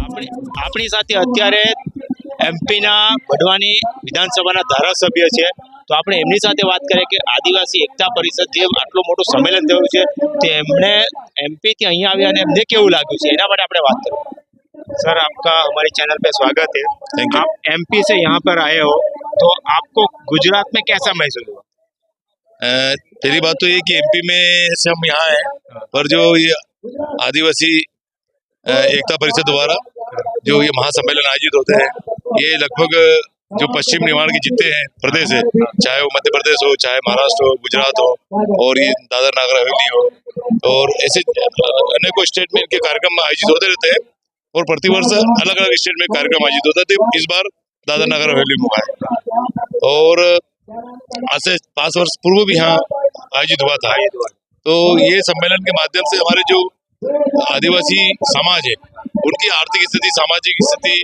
આપણી આપણી સાથે અત્યારે એમપીના વઢવાની વિધાનસભાના ધારાસભ્ય છે તો આપણે એમની સાથે વાત કરીએ કે આદિવાસી એકતા પરિષદ જે આટલું મોટું સંમેલન થયું છે તે એમણે એમપી થી અહીંયા આવ્યા અને એમને કેવું લાગ્યું છે એના માટે આપણે વાત કરીએ सर आपका हमारी चैनल पे स्वागत है Thank you. आप एमपी से यहाँ पर आए हो तो आपको गुजरात में कैसा महसूस हुआ पहली बात तो ये कि एमपी में से हम यहाँ हैं, पर जो ये आदिवासी एकता परिषद द्वारा जो ये महासम्मेलन आयोजित होते हैं, ये लगभग जो पश्चिम निर्माण के जितने हैं प्रदेश है, चाहे वो मध्य प्रदेश हो, चाहे महाराष्ट्र हो, गुजरात हो, और ये दादर नागर, हवेली हो, और ऐसे अनेकों स्टेट में इनके कार्यक्रम आयोजित होते रहते हैं, और प्रतिवर्ष अलग अलग स्टेट में कार्यक्रम आयोजित होते थे इस बार दादर नागर, हवेली में हुआ है। और आज से पाँच वर्ष पूर्व भी यहाँ आयोजित हुआ था। तो ये सम्मेलन के माध्यम से हमारे जो आदिवासी समाज है उनकी आर्थिक स्थिति सामाजिक स्थिति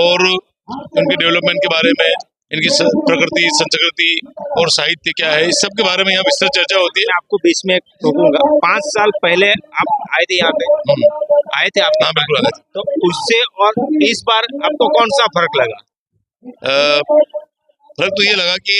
और उनके डेवलपमेंट के बारे में इनकी प्रकृति संस्कृति और साहित्य क्या है इस सब के बारे में यहाँ विस्तृत चर्चा होती है। मैं आपको बीच में टोकूँगा। पाँच साल पहले आप आए थे यहाँ पे? हम्म, आए थे आप? हाँ बिल्कुल आगे तो उससे और इस बार आपको कौन सा फ़र्क लगा? अ, फ़र्क तो ये लगा कि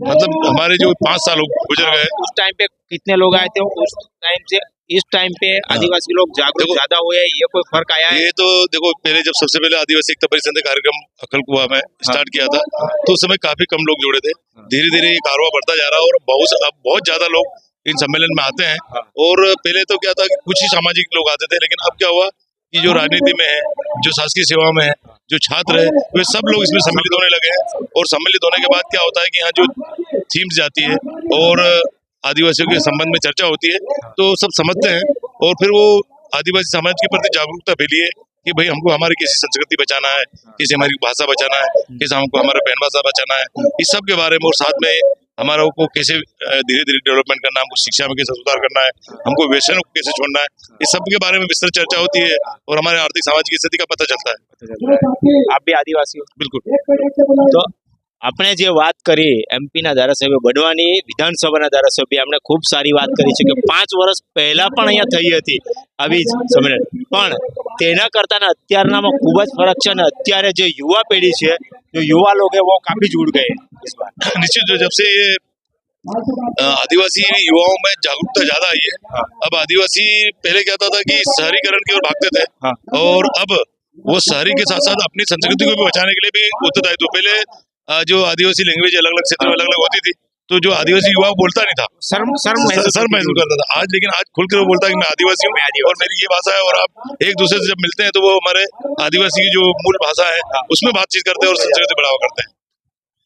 मतलब हमारे जो पाँच साल गुजर गए। उस टाइम पे कितने लोग आए थे? उस टाइम से इस टाइम पे आदिवासी लोग जागरूक ज़्यादा हुए ये कोई फ़र्क आया है? ये तो देखो पहले जब सबसे पहले आदिवासी एकता ने कार्यक्रम अकलकुआ में स्टार्ट किया था तो उस समय काफ़ी कम लोग जुड़े थे। धीरे धीरे ये कारवा बढ़ता जा रहा है और बहुत अब बहुत ज़्यादा लोग इन सम्मेलन में आते हैं। और पहले तो क्या था कुछ ही सामाजिक लोग आते थे लेकिन अब क्या हुआ? कि जो राजनीति में है, जो शासकीय सेवा में है, जो छात्र है, वे सब लोग इसमें सम्मिलित होने लगे हैं। और सम्मिलित होने के बाद क्या होता है कि यहाँ जो थीम्स जाती है और आदिवासियों के संबंध में चर्चा होती है तो सब समझते हैं और फिर वो आदिवासी समाज के प्रति जागरूकता फैली है कि भाई हमको हमारी किसी संस्कृति बचाना है, किसी हमारी भाषा बचाना है, कैसे हमको हमारा पहन भाषा बचाना है। इस सब के बारे में और साथ में हमारा को कैसे धीरे धीरे डेवलपमेंट करना है हमको शिक्षा में कैसे सुधार करना है हमको व्यसन को कैसे छोड़ना है इस सब के बारे में विस्तृत चर्चा होती है और हमारे आर्थिक सामाजिक स्थिति का पता चलता है। आप भी आदिवासी हो। बिल्कुल। તો આપણે જે વાત કરી એમપીના ધારાસભ્ય બડવાની વિધાનસભાના ધારાસભ્ય આપણે ખૂબ સારી વાત કરી છે કે પાંચ વર્ષ પહેલા પણ અહીંયા થઈ હતી આવી જ સંમેલન પણ તેના કરતા ને અત્યારનામાં ખૂબ જ ફરક છે અને અત્યારે જે યુવા પેઢી છે जो युवा लोग हैं वो काफी जुड़ गए हैं इस बार निश्चित जो जब से ये अ, आदिवासी युवाओं में जागरूकता ज्यादा आई है अब आदिवासी पहले क्या होता था कि शहरीकरण की ओर भागते थे हाँ। और अब वो शहरी के साथ साथ अपनी संस्कृति को भी बचाने के लिए भी उत्तरदायित्व पहले अ, जो आदिवासी लैंग्वेज अलग अलग क्षेत्र में अलग अलग होती थी तो जो आदिवासी युवा वो बोलता नहीं था शर्म शर्म सर, महसूस सर होती महसूस थी। करता था आज लेकिन आज खुल कर वो बोलता है कि मैं आदिवासी मैं हूँ आदिवासी और मेरी ये भाषा है और आप एक दूसरे से जब मिलते हैं तो वो हमारे आदिवासी की जो मूल भाषा है उसमें बातचीत करते हैं और संस्कृति बढ़ावा करते हैं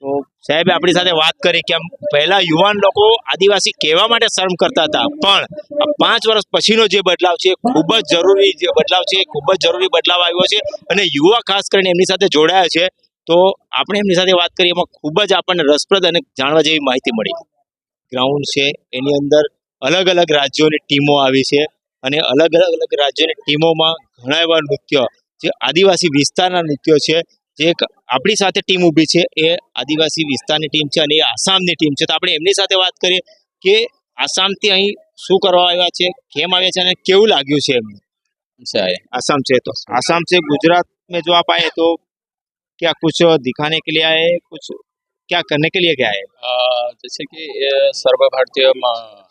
તો સાહેબે આપણી સાથે વાત કરી કે આમ પહેલા યુવાન લોકો આદિવાસી કહેવા માટે શરમ કરતા હતા પણ આ પાંચ વર્ષ પછીનો જે બદલાવ છે એ ખૂબ જ જરૂરી જે બદલાવ છે એ ખૂબ જ જરૂરી બદલાવ આવ્યો છે અને યુવા ખાસ કરીને એમની સાથે જોડાયા છે તો આપણે એમની સાથે વાત કરીએ એમાં ખૂબ જ આપણને રસપ્રદ અને જાણવા જેવી માહિતી મળી. ગ્રાઉન્ડ છે એની અંદર અલગ અલગ રાજ્યોની ટીમો આવી છે અને અલગ અલગ અલગ રાજ્યોની ટીમોમાં ઘણા એવા નૃત્યો જે આદિવાસી વિસ્તારના નૃત્યો છે જે એક આપણી સાથે ટીમ ઊભી છે એ આદિવાસી વિસ્તારની ટીમ છે અને એ આસામની ટીમ છે. તો આપણે એમની સાથે વાત કરીએ કે આસામથી અહીં શું કરવા આવ્યા છે કેમ આવ્યા છે અને કેવું લાગ્યું છે એમને? આસામ છે તો. આસામ છે ગુજરાત મેં જો આપ આએ તો क्या कुछ दिखाने के लिए आए कुछ क्या करने के लिए क्या है जैसे कि सर्व भारतीय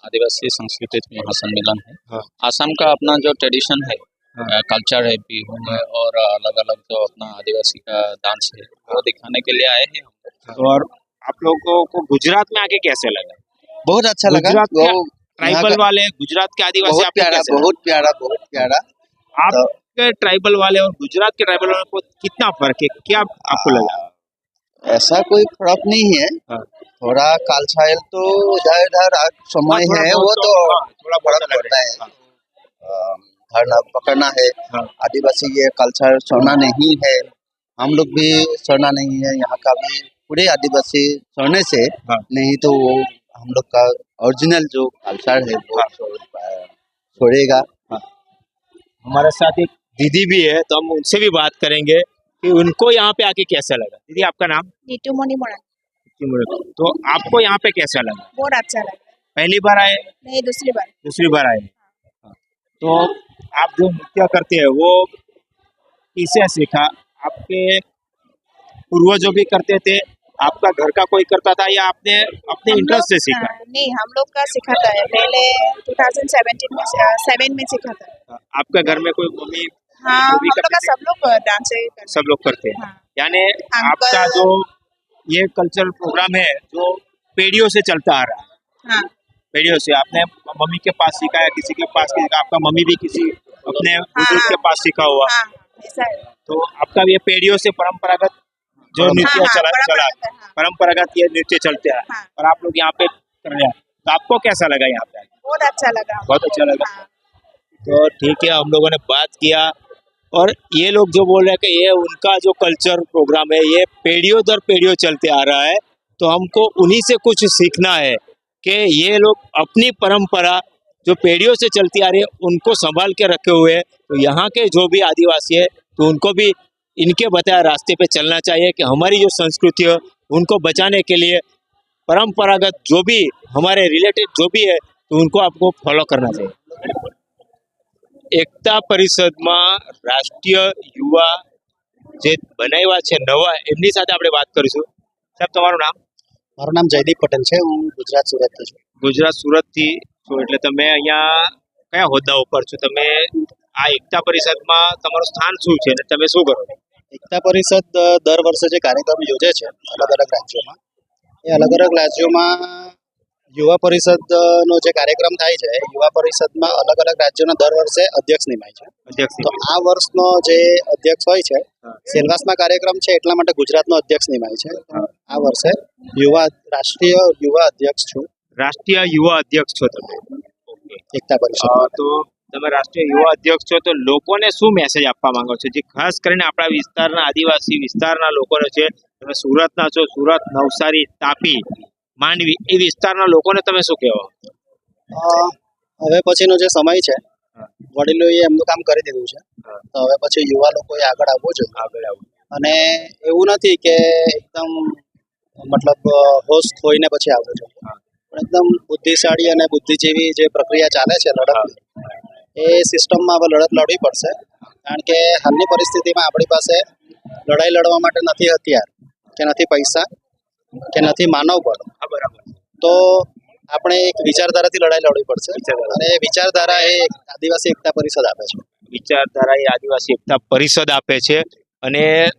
आदिवासी सांस्कृतिक महासम्मेलन है। हाँ। आसाम का अपना जो ट्रेडिशन है हाँ। कल्चर है बिहू है और अलग अलग जो अपना आदिवासी का डांस है वो दिखाने के लिए आए हैं हम और आप लोगों को गुजरात में आके कैसे लगा? बहुत अच्छा लगा। ट्राइबल वाले गुजरात के आदिवासी बहुत प्यारा बहुत प्यारा बहुत प्यारा। आपके ट्राइबल वाले और गुजरात के ट्राइबल वाले को कितना फ़र्क है? क्या आपको लगा? ऐसा कोई फ़र्क नहीं है। हाँ। थोड़ा कालछायल तो इधर आज समय हाँ, है वो तो हाँ, थोड़ा फ़र्क पड़ता है। है। धरना पकड़ना है। हाँ। आदिवासी ये कल्चर सोना नहीं है। हम लोग भी सोना नहीं है यहाँ का भी पूरे आदिवासी सोने से हाँ। नहीं तो वो हम लोग का ओरिजिनल जो कल्चर है वो छोड़ेगा। हमारे साथ एक दीदी भी है तो हम उनसे भी बात करेंगे कि उनको यहाँ पे आके कैसा लगा। दीदी आपका नाम? नीतू मणि मोड़ा तो आपको यहाँ पे कैसा लगा? बहुत अच्छा लगा। पहली बार आए? नहीं दूसरी बार। दूसरी बार आए। हाँ। तो आप जो नृत्य करते हैं वो किसे सीखा? आपके पूर्वजों भी करते थे? आपका घर का कोई करता था या आपने अपने इंटरेस्ट से सीखा? हाँ, नहीं हम लोग का सिखाता है पहले 2017 में सेवन में सीखा था। आपके घर में कोई मम्मी हाँ हम लोग का सब लोग डांस करते सब लोग करते हैं। हाँ। यानी आपका जो ये कल्चरल प्रोग्राम है जो पीढ़ियों से चलता आ रहा है। हाँ। पीढ़ियों से आपने मम्मी के पास सीखा या किसी के पास सीखा आपका मम्मी भी किसी अपने बुज़ुर्ग के पास सीखा हुआ। हाँ तो आपका ये पीढ़ियों से परंपरागत जो नृत्य हाँ, चला चला परंपरागत है, हाँ। परंपरागत ये नृत्य चलते हैं। हाँ। और आप लोग यहाँ पे कर रहे हैं। तो आपको कैसा लगा यहाँ पे? बहुत अच्छा लगा। बहुत अच्छा लगा। हाँ, तो ठीक है हम लोगों ने बात किया। और ये लोग जो बोल रहे हैं कि ये उनका जो कल्चर प्रोग्राम है, ये पीढ़ियों दर पीढ़ियों चलते आ रहा है तो हमको उन्हीं से कुछ सीखना है कि ये लोग अपनी परंपरा जो पीढ़ियों से चलती आ रही है, उनको संभाल के रखे हुए हैं। तो यहाँ के जो भी आदिवासी है तो उनको भी इनके बताए रास्ते पे चलना चाहिए कि हमारी जो संस्कृति है, उनको बचाने के लिए परंपरागत जो भी हमारे रिलेटेड जो भी है तो उनको आपको फॉलो करना चाहिए। એકતા પરિષદમાં રાષ્ટ્રીય યુવા જે બનાવ્યા છે નવા એમની સાથે આપણે વાત કરીશું. સાહેબ તમારું નામ? મારું નામ જયદીપ પટેલ છે હું ગુજરાત સુરતથી છું. ગુજરાત સુરતથી છો એટલે તમે અહીંયા કયા હોદ્દા ઉપર છો? તમે આ એકતા પરિષદમાં તમારું સ્થાન શું છે અને તમે શું કરો એકતા પરિષદ દર વર્ષે જે કાર્યક્રમ યોજે છે અલગ અલગ રાજ્યોમાં એ અલગ અલગ રાજ્યોમાં યુવા પરિષદનો જે કાર્યક્રમ થાય છે યુવા પરિષદમાં અલગ અલગ રાજ્યોના દર વર્ષે અધ્યક્ષ નિમાય છે. અધ્યક્ષ તો આ વર્ષનો જે અધ્યક્ષ હોય છે. સેલવાસમાં કાર્યક્રમ છે એટલા માટે ગુજરાતનો અધ્યક્ષ નિમાય છે. આ વર્ષે યુવા રાષ્ટ્રીય યુવા અધ્યક્ષ છું. રાષ્ટ્રીય યુવા અધ્યક્ષ છો તમે? એકતા પરિષદ. તો તમે રાષ્ટ્રીય યુવા અધ્યક્ષ છો તો લોકોને શું મેસેજ આપવા માંગો છો? જે ખાસ કરીને આપણા વિસ્તારના આદિવાસી વિસ્તારના લોકોને છે તમે સુરતના છો સુરત નવસારી તાપી માંડવી એ વિસ્તારના લોકોને તમે શું કહેવા? હવે પછીનો જે સમય છે. વડીલોએ એમનું કામ કરી દીધું છે. તો હવે પછી યુવા લોકોએ આગળ આવવું જોઈએ. આગળ આવવું. અને એવું નથી કે એકદમ મતલબ હોશ ખોઈને પછી આવવું જોઈએ. પણ એકદમ બુદ્ધિશાળી અને બુદ્ધિજીવી જે પ્રક્રિયા ચાલે છે લડત એ સિસ્ટમમાં હવે લડત લડવી પડશે. કારણ કે હાલની પરિસ્થિતિમાં આપણી પાસે લડાઈ લડવા માટે નથી હથિયાર કે નથી પૈસા. કે નથી માનવ બળ બરાબર. તો આપણે એક વિચારધારાથી લડાઈ લડવી પડશે. અને વિચારધારા એ આદિવાસી એકતા પરિષદ આપે છે. વિચારધારા એ આદિવાસી એકતા પરિષદ આપે છે. અને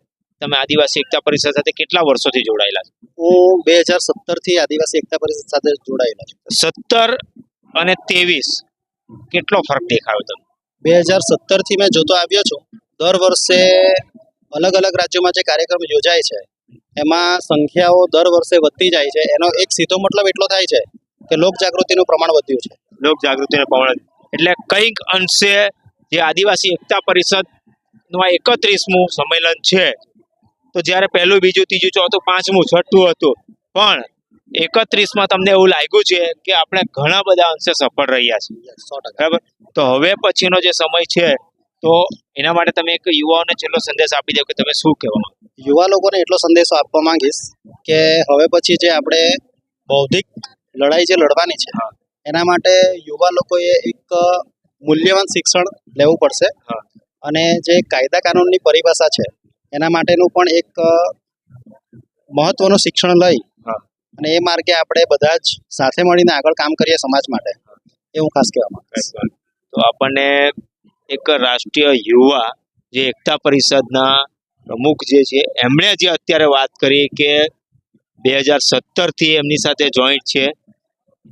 તમે આદિવાસી એકતા પરિષદ સાથે કેટલા વર્ષોથી જોડાયેલા છો? હું બે હજાર સત્તરથી આદિવાસી એકતા પરિષદ સાથે જોડાયેલા છું. સત્તર અને ત્રેવીસ કેટલો ફરક દેખાયો તમને? બે હજાર સત્તરથી મેં જોતો આવ્યો છું. દર વર્ષે અલગ અલગ રાજ્યોમાં જે કાર્યક્રમ યોજાય છે એમાં સંખ્યાઓ દર વર્ષે વધતી જાય છે. એનો એક સીધો મતલબ એટલો થાય છે કે લોક જાગૃતિનું પ્રમાણ વધ્યું છે. લોક જાગૃતિનું પ્રમાણ એટલે કંઈક અંશે જે આદિવાસી એકતા પરિષદનું આ એકત્રીસમું સંમેલન છે તો જ્યારે પહેલું બીજું ત્રીજું ચોથું પાંચમું છઠ્ઠું હતું. પણ એકત્રીસમાં તમને એવું લાગ્યું છે કે આપણે ઘણા બધા અંશે સફળ રહ્યા છીએ. બરાબર? તો હવે પછીનો જે સમય છે તો એના માટે તમે એક યુવાઓને છેલ્લો સંદેશ આપી દો કે તમે શું કહેવા માંગો યુવા લોકોને એટલો સંદેશો આપવા માંગીશ કે હવે પછી જે આપણે બૌદ્ધિક લડાઈ જે લડવાની છે એના માટે યુવા લોકોએ એક મૂલ્યવાન શિક્ષણ લેવું પડશે. અને જે કાયદા કાનૂનની પરિભાષા છે એના માટેનું પણ એક મહત્વનું શિક્ષણ લઈ અને એ માર્ગે આપણે બધા જ સાથે મળીને આગળ કામ કરીએ સમાજ માટે એ હું ખાસ કહેવા માંગીશ. તો આપણને એક રાષ્ટ્રીય યુવા જે એકતા પરિષદના પ્રમુખ જે છે, એમણે જે અત્યારે વાત કરી કે બે હજાર સત્તરથી એમની સાથે જોઈન્ટ છે,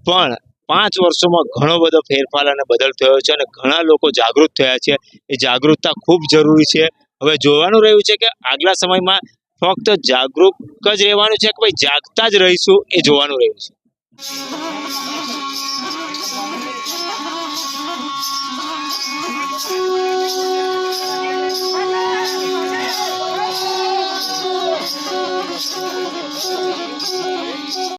પણ પાંચ વર્ષોમાં ઘણો બધો ફેરફાર અને બદલ થયો છે અને ઘણા લોકો જાગૃત થયા છે. એ જાગૃતતા ખૂબ જરૂરી છે. હવે જોવાનું રહ્યું છે કે આગલા સમયમાં ફક્ત જાગૃત જ રહેવાનું છે કે ભાઈ જાગતા જ રહીશું એ જોવાનું રહ્યું છે. Thank you. チューリップ!